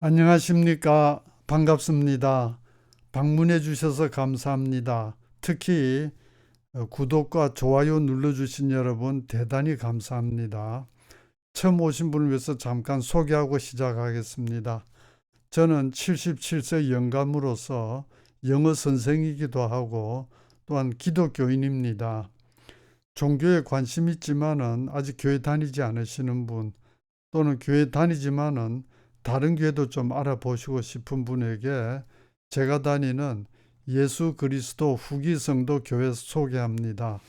안녕하십니까. 반갑습니다. 방문해 주셔서 감사합니다. 특히 어, 구독과 좋아요 눌러주신 여러분 대단히 감사합니다. 처음 오신 분을 위해서 잠깐 소개하고 시작하겠습니다. 저는 77세 영감으로서 영어 선생이기도 하고 또한 기독교인입니다. 종교에 관심 있지만은 아직 교회 다니지 않으시는 분 또는 교회 다니지만은 다른 교회도 좀 알아보시고 싶은 분에게 제가 다니는 예수 그리스도 후기 성도 교회 소개합니다.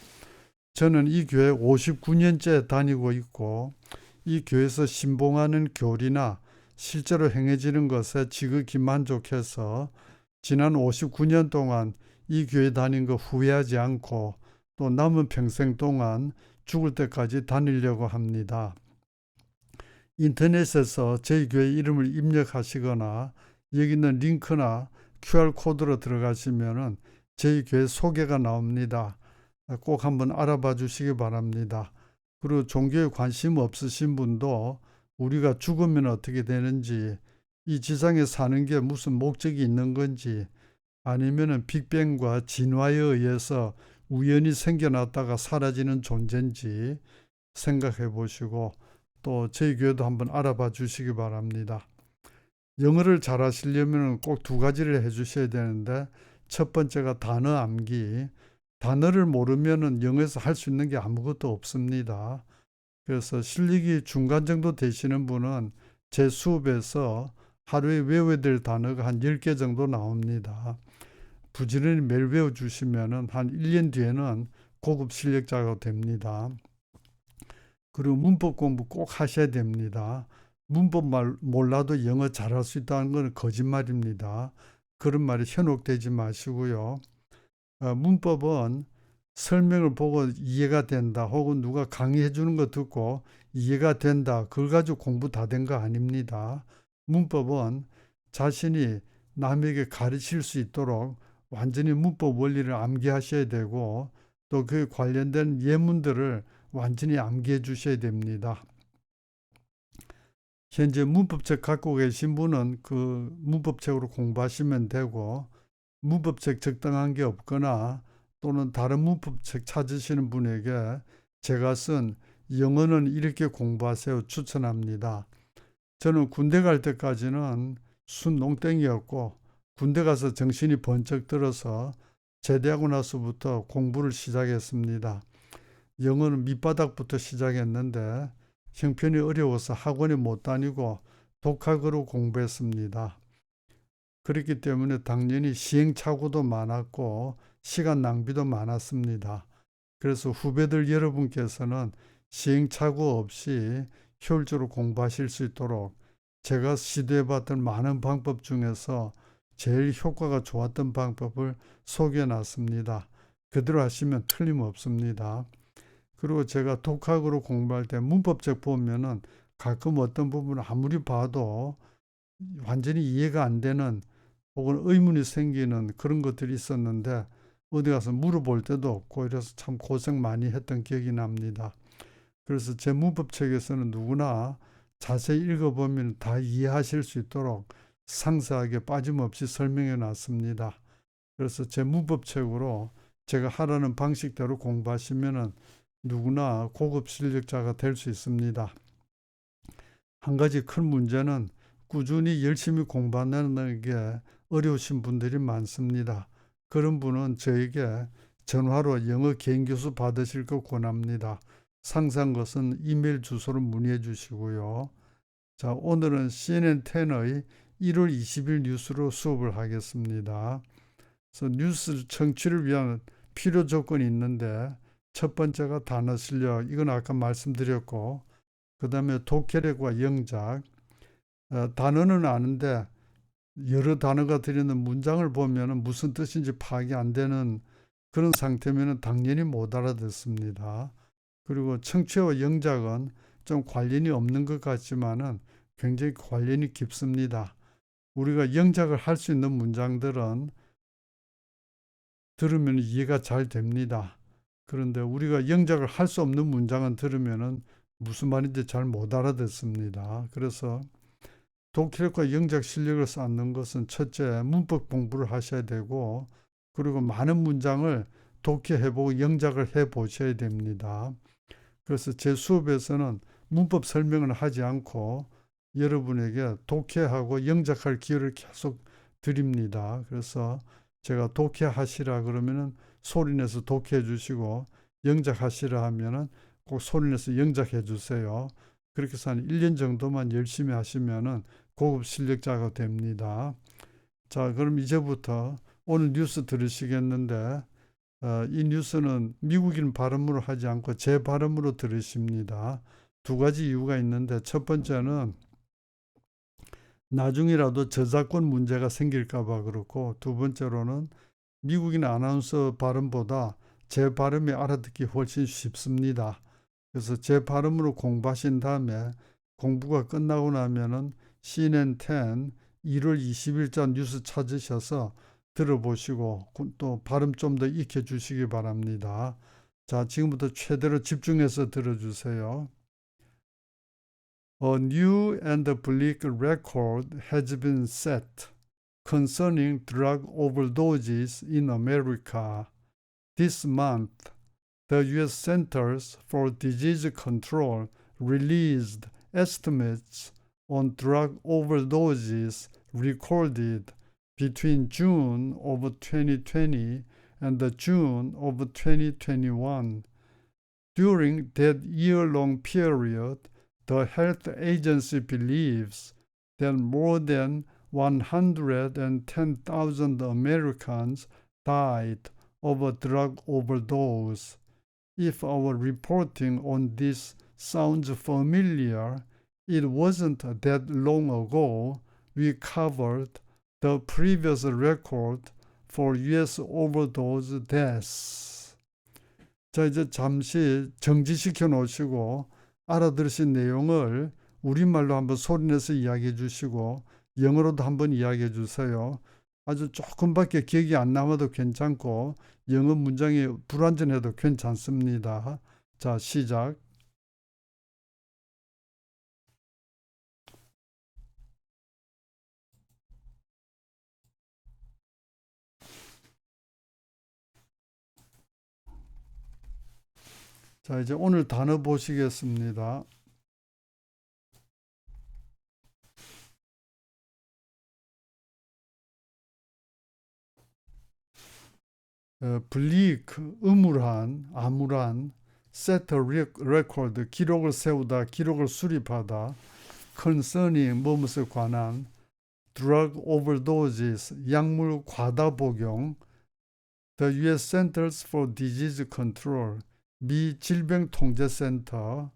저는 이 교회 59년째 다니고 있고 이 교회에서 신봉하는 교리나 실제로 행해지는 것에 지극히 만족해서 지난 59년 동안 이 교회 다닌 거 후회하지 않고 또 남은 평생 동안 죽을 때까지 다니려고 합니다. 인터넷에서 저희 교회 이름을 입력하시거나 여기 있는 링크나 QR코드로 들어가시면은 저희 교회 소개가 나옵니다. 꼭 한번 알아봐 주시기 바랍니다. 그리고 종교에 관심 없으신 분도 우리가 죽으면 어떻게 되는지, 이 지상에 사는 게 무슨 목적이 있는 건지, 아니면은 빅뱅과 진화에 의해서 우연히 생겨났다가 사라지는 존재인지 생각해 보시고 또 저희 교회도 한번 알아봐 주시기 바랍니다. 영어를 잘 하시려면 꼭 두 가지를 해 주셔야 되는데 첫 번째가 단어 암기. 단어를 모르면은 영어에서 할 수 있는 게 아무것도 없습니다. 그래서 실력이 중간 정도 되시는 분은 제 수업에서 하루에 외워야 될 단어가 한 10개 정도 나옵니다. 부지런히 매일 외워 주시면은 한 1년 뒤에는 고급 실력자가 됩니다. 그리고 문법 공부 꼭 하셔야 됩니다. 문법 말 몰라도 영어 잘할 수 있다는 건 거짓말입니다. 그런 말이 현혹되지 마시고요. 어, 문법은 설명을 보고 이해가 된다 혹은 누가 강의해 주는 거 듣고 이해가 된다 그걸 가지고 공부 다 된 거 아닙니다. 문법은 자신이 남에게 가르칠 수 있도록 완전히 문법 원리를 암기하셔야 되고 또 그 관련된 예문들을 완전히 암기해 주셔야 됩니다. 현재 문법책 갖고 계신 분은 그 문법책으로 공부하시면 되고 문법책 적당한 게 없거나 또는 다른 문법책 찾으시는 분에게 제가 쓴 영어는 이렇게 공부하세요 추천합니다. 저는 군대 갈 때까지는 순 농땡이었고 군대 가서 정신이 번쩍 들어서 제대하고 나서부터 공부를 시작했습니다. 영어는 밑바닥부터 시작했는데 형편이 어려워서 학원에 못 다니고 독학으로 공부했습니다. 그렇기 때문에 당연히 시행착오도 많았고 시간 낭비도 많았습니다. 그래서 후배들 여러분께서는 시행착오 없이 효율적으로 공부하실 수 있도록 제가 시도해봤던 많은 방법 중에서 제일 효과가 좋았던 방법을 소개해 놨습니다. 그대로 하시면 틀림없습니다. 그리고 제가 독학으로 공부할 때 문법책 보면은 가끔 어떤 부분을 아무리 봐도 완전히 이해가 안 되는 혹은 의문이 생기는 그런 것들이 있었는데 어디 가서 물어볼 때도 없고 이래서 참 고생 많이 했던 기억이 납니다. 그래서 제 문법책에서는 누구나 자세히 읽어보면 다 이해하실 수 있도록 상세하게 빠짐없이 설명해 놨습니다. 그래서 제 문법책으로 제가 하라는 방식대로 공부하시면은 누구나 고급 실력자가 될 수 있습니다. 한 가지 큰 문제는 꾸준히 열심히 공부하는 게 어려우신 분들이 많습니다. 그런 분은 저에게 전화로 영어 개인 교수 받으실 거 권합니다. 상세한 것은 이메일 주소로 문의해 주시고요. 자, 오늘은 CNN 10의 1월 20일 뉴스로 수업을 하겠습니다. 그래서 뉴스 청취를 위한 필요 조건이 있는데 첫 번째가 단어 실력. 이건 아까 말씀드렸고, 그 다음에 독해력과 영작. 어, 단어는 아는데 여러 단어가 들어있는 문장을 보면 무슨 뜻인지 파악이 안 되는 그런 상태면 당연히 못 알아듣습니다. 그리고 청취와 영작은 좀 관련이 없는 것 같지만은 굉장히 관련이 깊습니다. 우리가 영작을 할 수 있는 문장들은 들으면 이해가 잘 됩니다. 그런데 우리가 영작을 할 수 없는 문장은 들으면은 무슨 말인지 잘 못 알아듣습니다. 그래서 독해력과 영작 실력을 쌓는 것은 첫째 문법 공부를 하셔야 되고 그리고 많은 문장을 독해해보고 영작을 해보셔야 됩니다. 그래서 제 수업에서는 문법 설명을 하지 않고 여러분에게 독해하고 영작할 기회를 계속 드립니다. 그래서 제가 독해하시라 그러면은 소리내서 독해해 주시고 영작하시라 하면은 꼭 소리내서 영작해 주세요. 그렇게 해서 한 1년 정도만 열심히 하시면은 고급 실력자가 됩니다. 자, 그럼 이제부터 오늘 뉴스 들으시겠는데 어, 이 뉴스는 미국인 발음으로 하지 않고 제 발음으로 들으십니다. 두 가지 이유가 있는데 첫 번째는 나중이라도 저작권 문제가 생길까봐 그렇고 두 번째로는 미국인 아나운서 발음보다 제 발음이 알아듣기 훨씬 쉽습니다. 그래서 제 발음으로 공부하신 다음에 공부가 끝나고 나면은 CNN 10 1월 20일자 뉴스 찾으셔서 들어보시고 또 발음 좀 더 익혀 주시기 바랍니다. 자, 지금부터 최대로 집중해서 들어주세요. A new and bleak record has been set concerning drug overdoses in America. This month, the U.S. Centers for Disease Control released estimates on drug overdoses recorded between June of 2020 and the June of 2021. During that year long period, the health agency believes that more than 110,000 Americans died of a drug overdose. If our reporting on this sounds familiar, it wasn't that long ago we covered the previous record for US overdose deaths. 자, 이제 잠시 정지시켜 놓으시고 알아들으신 내용을 우리말로 한번 소리내서 이야기해 주시고 영어로도 한번 이야기해 주세요. 아주 조금밖에 기억이 안 남아도 괜찮고 영어 문장이 불완전해도 괜찮습니다. 자, 시작. 자, 이제 오늘 단어 보시겠습니다. 블리크, 음울한, 암울한, 세트 레코드, 기록을 세우다, 기록을 수립하다, concerning, 무엇에 관한, drug overdoses, 약물 과다 복용, the U.S. Centers for Disease Control, 미 질병통제센터,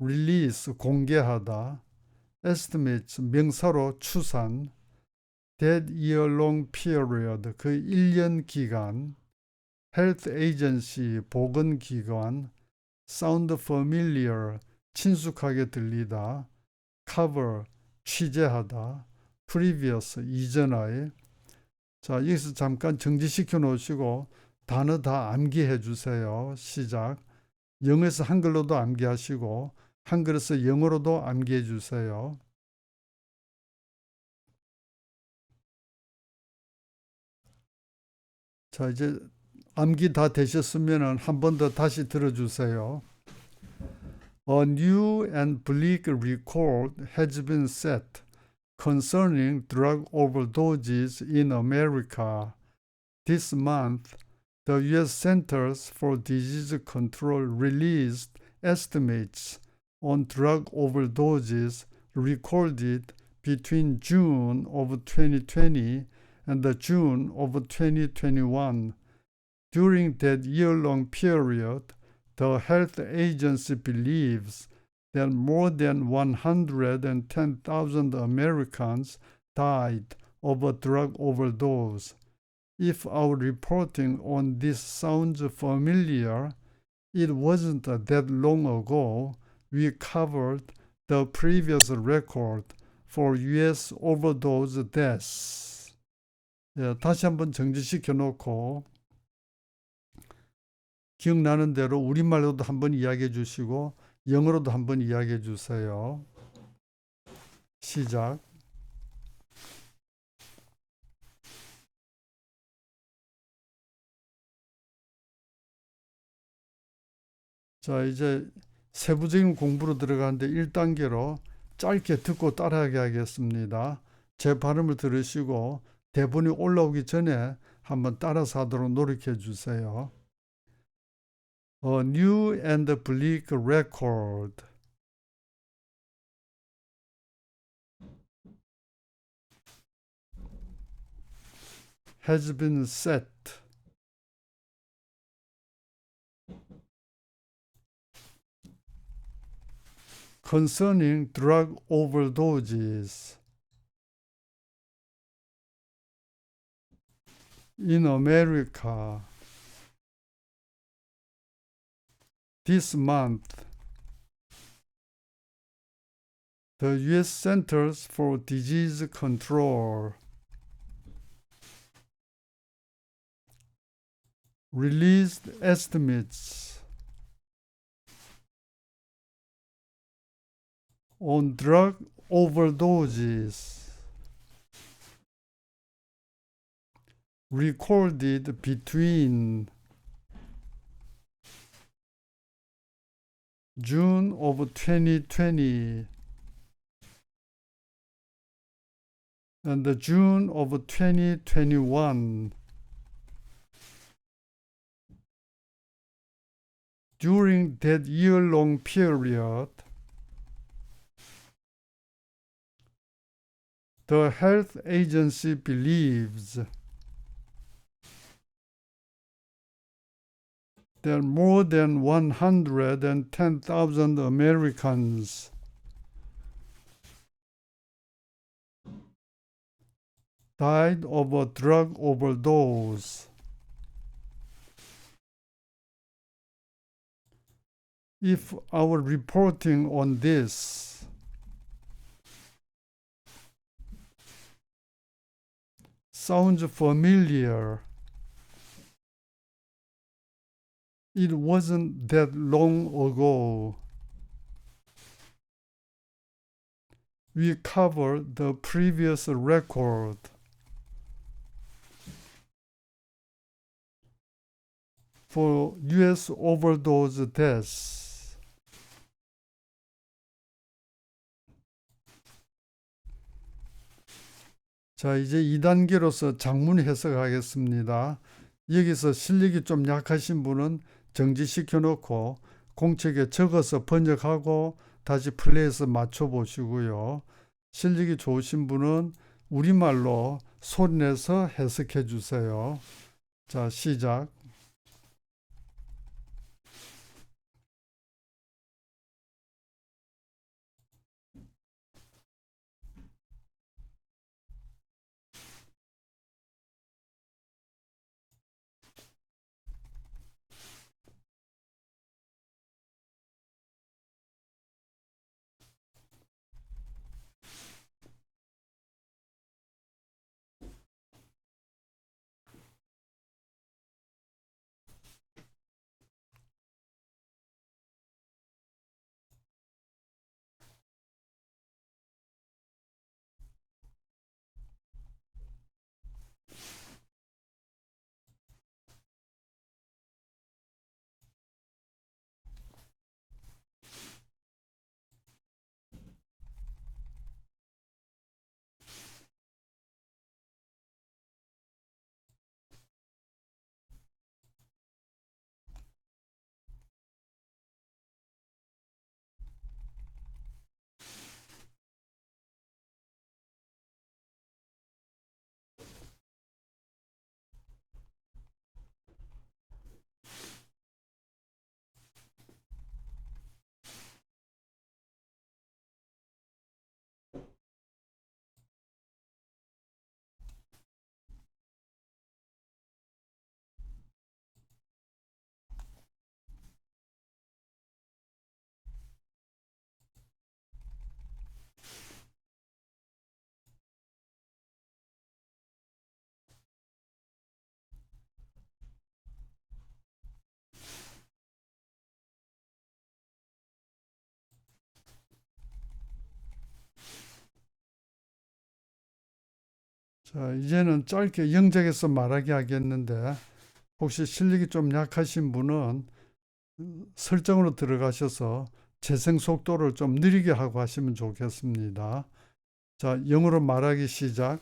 release, 공개하다, estimates, 명사로 추산, that year long period 그 1년 기간 health agency 보건 기관 sound familiar 친숙하게 들리다 cover 취재하다 previous 이전의 자 여기서 잠깐 정지시켜 놓으시고 단어 다 암기해 주세요. 시작. 영어에서 한글로도 암기하시고 한글에서 영어로도 암기해 주세요 자, 이제 암기 다 되셨으면 한 번 더 다시 들어주세요. A new and bleak record has been set concerning drug overdoses in America. This month, the U.S. Centers for Disease Control released estimates on drug overdoses recorded between June of 2020 and the June of 2021. During that year long period, the health agency believes that more than 110,000 Americans died of a drug overdose. If our reporting on this sounds familiar, it wasn't that long ago we covered the previous record for U.S. overdose deaths. 예, 다시 한번 정지시켜 놓고 기억나는 대로 우리말로도 한번 이야기해 주시고 영어로도 한번 이야기해 주세요. 시작. 자, 이제 세부적인 공부로 들어가는데 1단계로 짧게 듣고 따라하게 하겠습니다. 제 발음을 들으시고 대본이 올라오기 전에 한번 따라서 하도록 노력해 주세요. A new and bleak record. has been set. concerning drug overdoses in America this month. The U.S. Centers for Disease Control released estimates on drug overdoses recorded between June of 2020 and the June of 2021. During that year long period, the health agency believes that more than 110,000 Americans died of a drug overdose. If our reporting on this sounds familiar, it wasn't that long ago. We covered the previous record. For US overdose deaths. 자, 이제 2단계로서 장문 해석하겠습니다. 여기서 실력이 좀 약하신 분은 정지시켜 놓고 공책에 적어서 번역하고 다시 플레이해서 맞춰 보시고요. 실력이 좋으신 분은 우리말로 소리내서 해석해 주세요. 자, 시작. 자, 이제는 짧게 영작에서 말하기 하겠는데 혹시 실력이 좀 약하신 분은 설정으로 들어가셔서 재생 속도를 좀 느리게 하고 하시면 좋겠습니다. 자, 영어로 말하기 시작.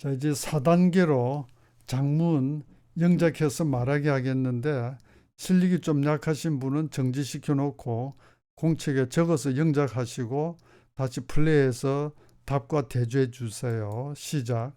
자, 이제 4단계로 장문 영작해서 말하게 하겠는데 실력이 좀 약하신 분은 정지시켜 놓고 공책에 적어서 영작하시고 다시 플레이해서 답과 대조해 주세요. 시작.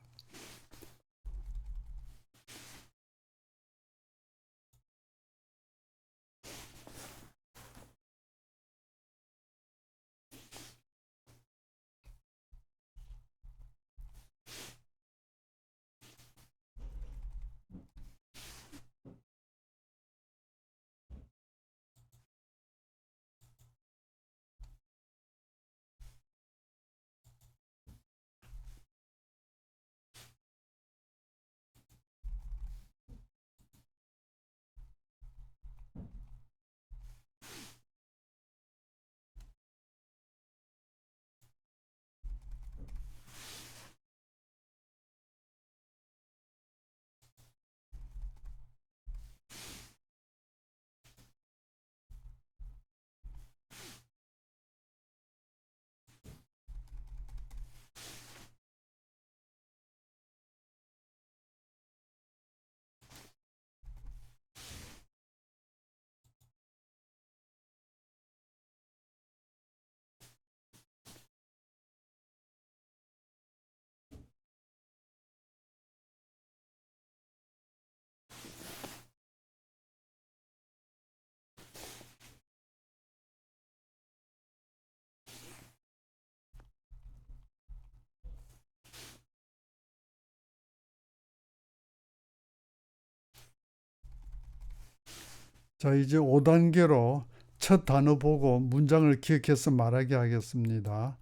자, 이제 5단계로 첫 단어 보고 문장을 기억해서 말하게 하겠습니다.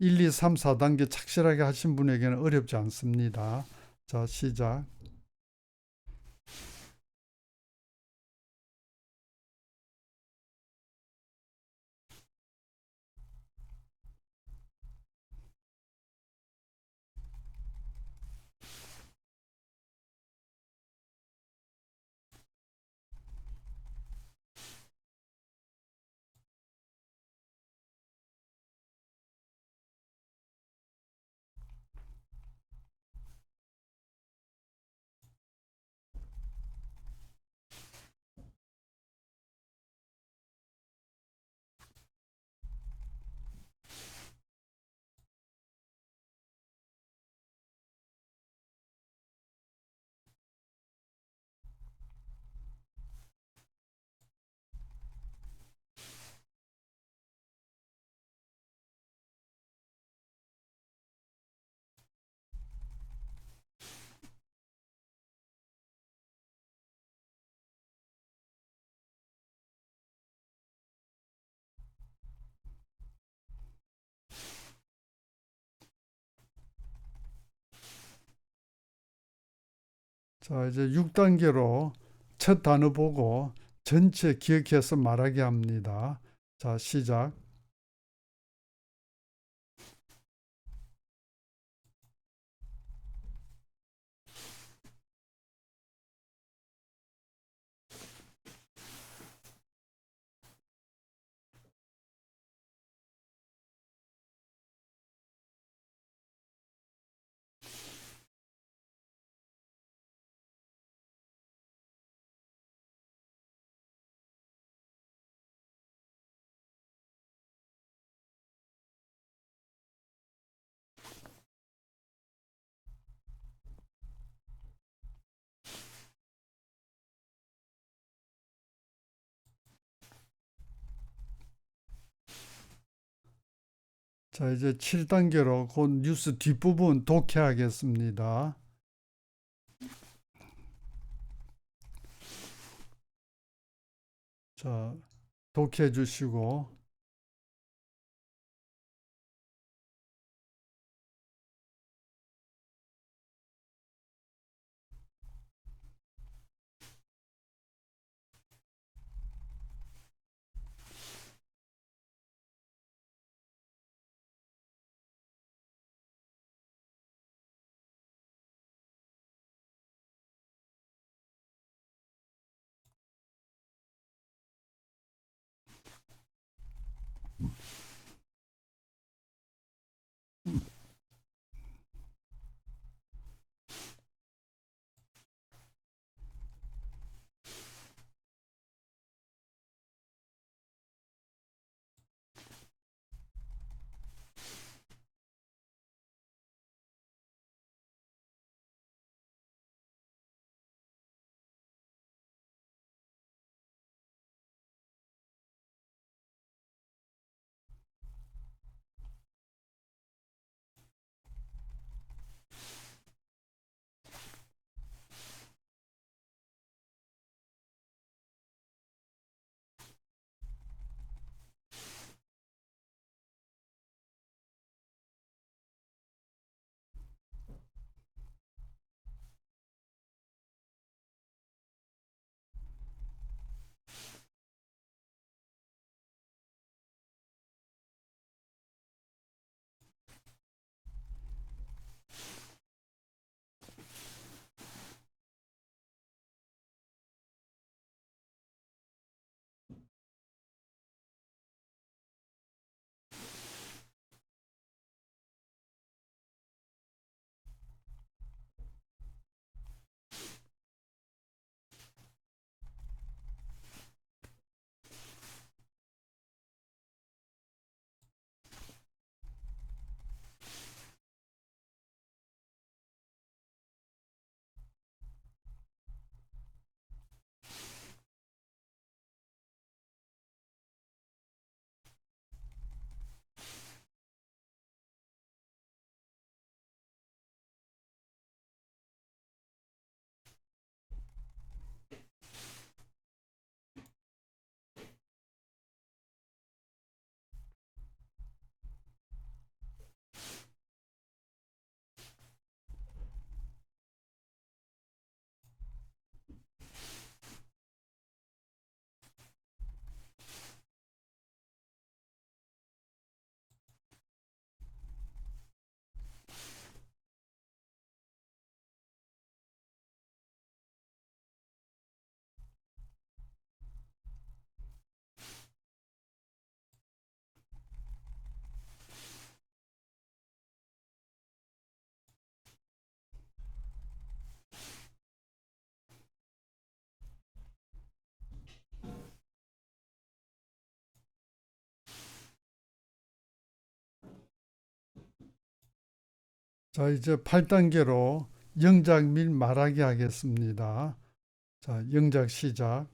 1, 2, 3, 4단계 착실하게 하신 분에게는 어렵지 않습니다. 자, 시작. 자, 이제 6단계로 첫 단어 보고 전체 기억해서 말하게 합니다. 자, 시작. 자, 이제 7단계로 곧 뉴스 뒷부분 독해하겠습니다. 자, 독해 주시고 자, 이제 8단계로 영작 및 말하기 하겠습니다. 자, 영작 시작.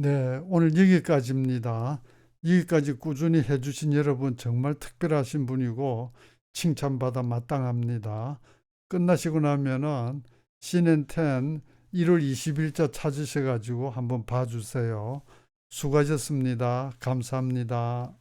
네, 오늘 여기까지입니다. 여기까지 꾸준히 해주신 여러분 정말 특별하신 분이고 칭찬받아 마땅합니다. 끝나시고 나면은 CNN10 1월 20일자 찾으셔가지고 한번 봐주세요. 수고하셨습니다. 감사합니다.